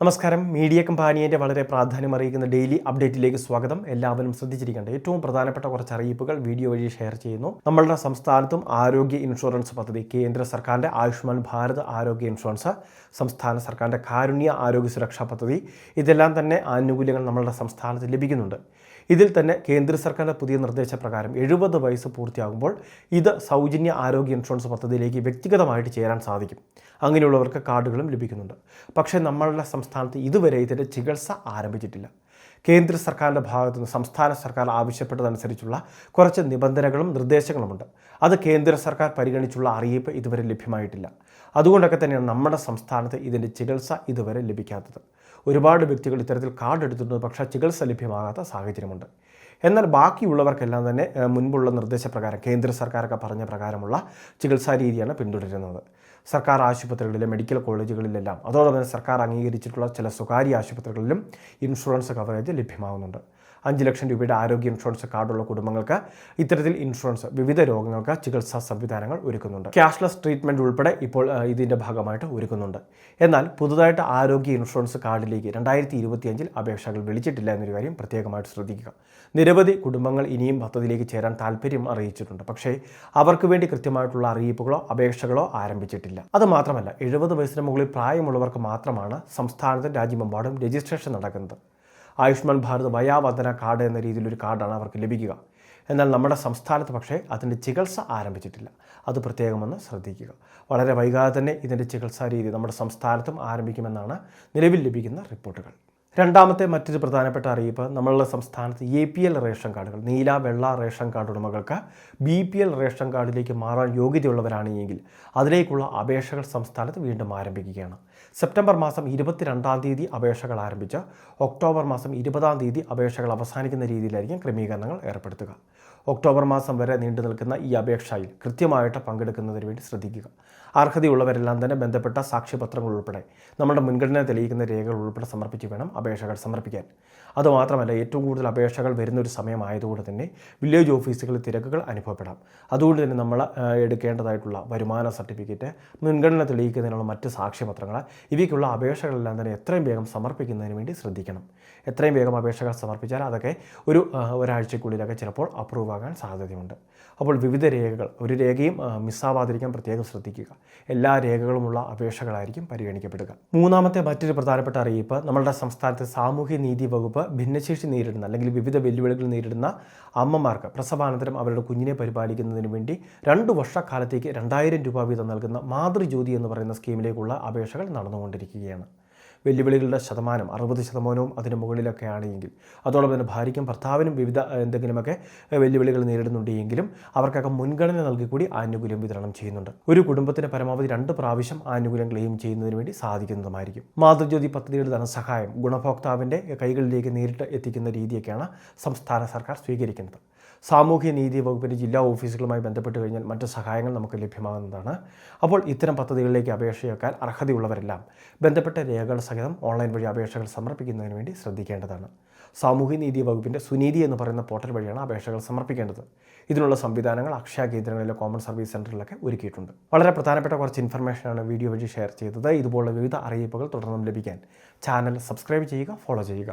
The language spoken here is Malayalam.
നമസ്കാരം. മീഡിയ കമ്പാനിയന്റെ വളരെ പ്രാധാന്യം അറിയിക്കുന്ന ഡെയിലി അപ്ഡേറ്റിലേക്ക് സ്വാഗതം. എല്ലാവരും ശ്രദ്ധിച്ചിരിക്കേണ്ട ഏറ്റവും പ്രധാനപ്പെട്ട കുറച്ച് അറിയിപ്പുകൾ വീഡിയോ വഴി ഷെയർ ചെയ്യുന്നു. നമ്മളുടെ സംസ്ഥാനത്തും ആരോഗ്യ ഇൻഷുറൻസ് പദ്ധതി കേന്ദ്ര സർക്കാരിന്റെ ആയുഷ്മാൻ ഭാരത് ആരോഗ്യ ഇൻഷുറൻസ് സംസ്ഥാന സർക്കാരിന്റെ കാരുണ്യ ആരോഗ്യ സുരക്ഷാ പദ്ധതി ഇതെല്ലാം തന്നെ ആനുകൂല്യങ്ങൾ നമ്മളുടെ സംസ്ഥാനത്ത് ലഭിക്കുന്നുണ്ട്. ഇതിൽ തന്നെ കേന്ദ്ര സർക്കാരിന്റെ പുതിയ നിർദ്ദേശപ്രകാരം എഴുപത് വയസ്സ് പൂർത്തിയാകുമ്പോൾ ഇത് സൗജന്യ ആരോഗ്യ ഇൻഷുറൻസ് പദ്ധതിയിലേക്ക് വ്യക്തിഗതമായിട്ട് ചേരാൻ സാധിക്കും. അങ്ങനെയുള്ളവർക്ക് കാർഡുകളും ലഭിക്കുന്നുണ്ട്. പക്ഷേ നമ്മളുടെ സംസ്ഥാനത്ത് ഇതുവരെ ഇതിന്റെ ചികിത്സ ആരംഭിച്ചിട്ടില്ല. കേന്ദ്ര സർക്കാരിന്റെ ഭാഗത്തു നിന്ന് സംസ്ഥാന സർക്കാർ ആവശ്യപ്പെട്ടതനുസരിച്ചുള്ള കുറച്ച് നിബന്ധനകളും നിർദ്ദേശങ്ങളുമുണ്ട്. അത് കേന്ദ്ര സർക്കാർ പരിഗണിച്ചുള്ള അറിയിപ്പ് ഇതുവരെ ലഭ്യമായിട്ടില്ല. അതുകൊണ്ടൊക്കെ തന്നെയാണ് നമ്മുടെ സംസ്ഥാനത്ത് ഇതിന്റെ ചികിത്സ ഇതുവരെ ലഭിക്കാത്തത്. ഒരുപാട് വ്യക്തികൾ ഇത്തരത്തിൽ കാർഡ് എടുത്തിട്ടുണ്ട് പക്ഷേ ചികിത്സ ലഭ്യമാകാത്ത സാഹചര്യമുണ്ട്. എന്നാൽ ബാക്കിയുള്ളവർക്കെല്ലാം തന്നെ മുൻപുള്ള നിർദ്ദേശപ്രകാരം കേന്ദ്ര സർക്കാരൊക്കെ പറഞ്ഞ പ്രകാരമുള്ള ചികിത്സാ രീതിയാണ് പിന്തുടരുന്നത്. സർക്കാർ ആശുപത്രികളിലെ മെഡിക്കൽ കോളേജുകളിലെല്ലാം അതോടൊപ്പം സർക്കാർ അംഗീകരിച്ചിട്ടുള്ള ചില സ്വകാര്യ ആശുപത്രികളിലും ഇൻഷുറൻസ് കവറേജ് ലഭ്യമാകുന്നുണ്ട്. അഞ്ച് ലക്ഷം രൂപയുടെ ആരോഗ്യ ഇൻഷുറൻസ് കാർഡുള്ള കുടുംബങ്ങൾക്ക് ഇത്തരത്തിൽ ഇൻഷുറൻസ് വിവിധ രോഗങ്ങൾക്ക് ചികിത്സാ സംവിധാനങ്ങൾ ഒരുക്കുന്നുണ്ട്. ക്യാഷ്ലെസ് ട്രീറ്റ്മെന്റ് ഉൾപ്പെടെ ഇപ്പോൾ ഇതിന്റെ ഭാഗമായിട്ട് ഒരുക്കുന്നുണ്ട്. എന്നാൽ പുതുതായിട്ട് ആരോഗ്യ ഇൻഷുറൻസ് കാർഡിലേക്ക് രണ്ടായിരത്തി ഇരുപത്തിയഞ്ചിൽ അപേക്ഷകൾ വിളിച്ചിട്ടില്ല എന്നൊരു കാര്യം പ്രത്യേകമായിട്ട് ശ്രദ്ധിക്കുക. നിരവധി കുടുംബങ്ങൾ ഇനിയും പദ്ധതിയിലേക്ക് ചേരാൻ താല്പര്യം അറിയിച്ചിട്ടുണ്ട്. പക്ഷേ അവർക്ക് വേണ്ടി കൃത്യമായിട്ടുള്ള അറിയിപ്പുകളോ അപേക്ഷകളോ ആരംഭിച്ചിട്ടില്ല. അത് മാത്രമല്ല എഴുപത് വയസ്സിന് മുകളിൽ പ്രായമുള്ളവർക്ക് മാത്രമാണ് സംസ്ഥാനത്തും രാജ്യമെമ്പാടും രജിസ്ട്രേഷൻ നടക്കുന്നത്. ആയുഷ്മാൻ ഭാരത് വയാവന്ദന കാർഡ് എന്ന രീതിയിൽ ഒരു കാർഡാണ് അവർക്ക് ലഭിക്കുക. എന്നാൽ നമ്മുടെ സംസ്ഥാനത്ത് പക്ഷേ അതിന്റെ ചികിത്സ ആരംഭിച്ചിട്ടില്ല. അത് പ്രത്യേകമെന്ന് ശ്രദ്ധിക്കുക. വളരെ വൈകാതെ തന്നെ ഇതിന്റെ ചികിത്സാ രീതി നമ്മുടെ സംസ്ഥാനത്തും ആരംഭിക്കുമെന്നാണ് നിലവിൽ ലഭിക്കുന്ന റിപ്പോർട്ടുകൾ. രണ്ടാമത്തെ മറ്റൊരു പ്രധാനപ്പെട്ട അറിയിപ്പ് നമ്മളുടെ സംസ്ഥാനത്ത് എ പി എൽ റേഷൻ കാർഡുകൾ നീല വെള്ള റേഷൻ കാർഡ് ഉടമകൾക്ക് ബി പി എൽ റേഷൻ കാർഡിലേക്ക് മാറാൻ യോഗ്യതയുള്ളവരാണ് എങ്കിൽ അതിലേക്കുള്ള അപേക്ഷകൾ സംസ്ഥാനത്ത് വീണ്ടും ആരംഭിക്കുകയാണ്. സെപ്റ്റംബർ മാസം ഇരുപത്തിരണ്ടാം തീയതി അപേക്ഷകൾ ആരംഭിച്ച് ഒക്ടോബർ മാസം ഇരുപതാം തീയതി അപേക്ഷകൾ അവസാനിക്കുന്ന രീതിയിലായിരിക്കും ക്രമീകരണങ്ങൾ ഏർപ്പെടുത്തുക. ഒക്ടോബർ മാസം വരെ നീണ്ടു നിൽക്കുന്ന ഈ അപേക്ഷയിൽ കൃത്യമായിട്ട് പങ്കെടുക്കുന്നതിന് വേണ്ടി ശ്രദ്ധിക്കുക. അർഹതയുള്ളവരെല്ലാം തന്നെ ബന്ധപ്പെട്ട സാക്ഷ്യപത്രങ്ങൾ ഉൾപ്പെടെ നമ്മുടെ മുൻഗണന തെളിയിക്കുന്ന രേഖകൾ ഉൾപ്പെടെ സമർപ്പിച്ച് വേണം അപേക്ഷകൾ സമർപ്പിക്കാൻ. അതുമാത്രമല്ല ഏറ്റവും കൂടുതൽ അപേക്ഷകൾ വരുന്ന ഒരു സമയമായതുകൊണ്ട് തന്നെ വില്ലേജ് ഓഫീസുകളിൽ തിരക്കുകൾ അനുഭവപ്പെടാം. അതുകൊണ്ട് തന്നെ നമ്മൾ എടുക്കേണ്ടതായിട്ടുള്ള വരുമാന സർട്ടിഫിക്കറ്റ് മുൻഗണന തെളിയിക്കുന്നതിനുള്ള മറ്റ് സാക്ഷ്യപത്രങ്ങൾ ഇവയ്ക്കുള്ള അപേക്ഷകളെല്ലാം തന്നെ എത്രയും വേഗം സമർപ്പിക്കുന്നതിന് വേണ്ടി ശ്രദ്ധിക്കണം. എത്രയും വേഗം അപേക്ഷകൾ സമർപ്പിച്ചാൽ അതൊക്കെ ഒരു ഒരാഴ്ചക്കുള്ളിലൊക്കെ ചിലപ്പോൾ അപ്രൂവ് ആകാൻ സാധ്യതയുണ്ട്. അപ്പോൾ വിവിധ രേഖകൾ ഒരു രേഖയും മിസ്സാവാതിരിക്കാൻ പ്രത്യേകം ശ്രദ്ധിക്കുക. എല്ലാ രേഖകളുമുള്ള അപേക്ഷകളായിരിക്കും പരിഗണിക്കപ്പെടുക. മൂന്നാമത്തെ മറ്റൊരു പ്രധാനപ്പെട്ട അറിയിപ്പ് നമ്മളുടെ സംസ്ഥാനത്തെ സാമൂഹ്യ നീതി വകുപ്പ് ഭിന്നശേഷി നേരിടുന്ന അല്ലെങ്കിൽ വിവിധ വെല്ലുവിളികൾ നേരിടുന്ന അമ്മമാർക്ക് പ്രസവാനന്തരം അവരുടെ കുഞ്ഞിനെ പരിപാലിക്കുന്നതിന് വേണ്ടി രണ്ട് വർഷക്കാലത്തേക്ക് രണ്ടായിരം രൂപ വീതം നൽകുന്ന മാതൃജ്യോതി എന്ന് പറയുന്ന സ്കീമിലേക്കുള്ള അപേക്ഷകൾ നടന്നുകൊണ്ടിരിക്കുകയാണ്. വെല്ലുവിളികളുടെ ശതമാനം അറുപത് ശതമാനവും അതിന് മുകളിലൊക്കെ ആണെങ്കിൽ അതോടൊപ്പം തന്നെ ഭാര്യയ്ക്കും ഭർത്താവിനും വിവിധ എന്തെങ്കിലുമൊക്കെ വെല്ലുവിളികൾ നേരിടുന്നുണ്ട് എങ്കിലും അവർക്കൊക്കെ മുൻഗണന നൽകി കൂടി ആനുകൂല്യം വിതരണം ചെയ്യുന്നുണ്ട്. ഒരു കുടുംബത്തിന് പരമാവധി രണ്ട് പ്രാവശ്യം ആനുകൂല്യം ക്ലെയിം ചെയ്യുന്നതിന് വേണ്ടി സാധിക്കുന്നതുമായിരിക്കും. മാതൃജ്യോതി പദ്ധതിയുടെ ധനസഹായം ഗുണഭോക്താവിന്റെ കൈകളിലേക്ക് നേരിട്ട് എത്തിക്കുന്ന രീതിയൊക്കെയാണ് സംസ്ഥാന സർക്കാർ സ്വീകരിക്കുന്നത്. സാമൂഹ്യ നീതി വകുപ്പിന്റെ ജില്ലാ ഓഫീസുകളുമായി ബന്ധപ്പെട്ട് കഴിഞ്ഞാൽ മറ്റ് സഹായങ്ങൾ നമുക്ക് ലഭ്യമാകുന്നതാണ്. അപ്പോൾ ഇത്തരം പദ്ധതികളിലേക്ക് അപേക്ഷയേക്കാൻ അർഹതയുള്ളവരെല്ലാം ബന്ധപ്പെട്ട രേഖകൾ സഹിതം ഓൺലൈൻ വഴി അപേക്ഷകൾ സമർപ്പിക്കുന്നതിന് വേണ്ടി ശ്രദ്ധിക്കേണ്ടതാണ്. സാമൂഹ്യ നീതി വകുപ്പിന്റെ സുനീതി എന്ന് പറയുന്ന പോർട്ടൽ വഴിയാണ് അപേക്ഷകൾ സമർപ്പിക്കേണ്ടത്. ഇതിനുള്ള സംവിധാനങ്ങൾ അക്ഷയ കേന്ദ്രങ്ങളിലെ കോമൺ സർവീസ് സെന്ററിലൊക്കെ ഒരുക്കിയിട്ടുണ്ട്. വളരെ പ്രധാനപ്പെട്ട കുറച്ച് ഇൻഫർമേഷനാണ് വീഡിയോ വഴി ഷെയർ ചെയ്തത്. ഇതുപോലുള്ള വിവിധ അറിയിപ്പുകൾ തുടർന്നും ലഭിക്കാൻ ചാനൽ സബ്സ്ക്രൈബ് ചെയ്യുക ഫോളോ ചെയ്യുക.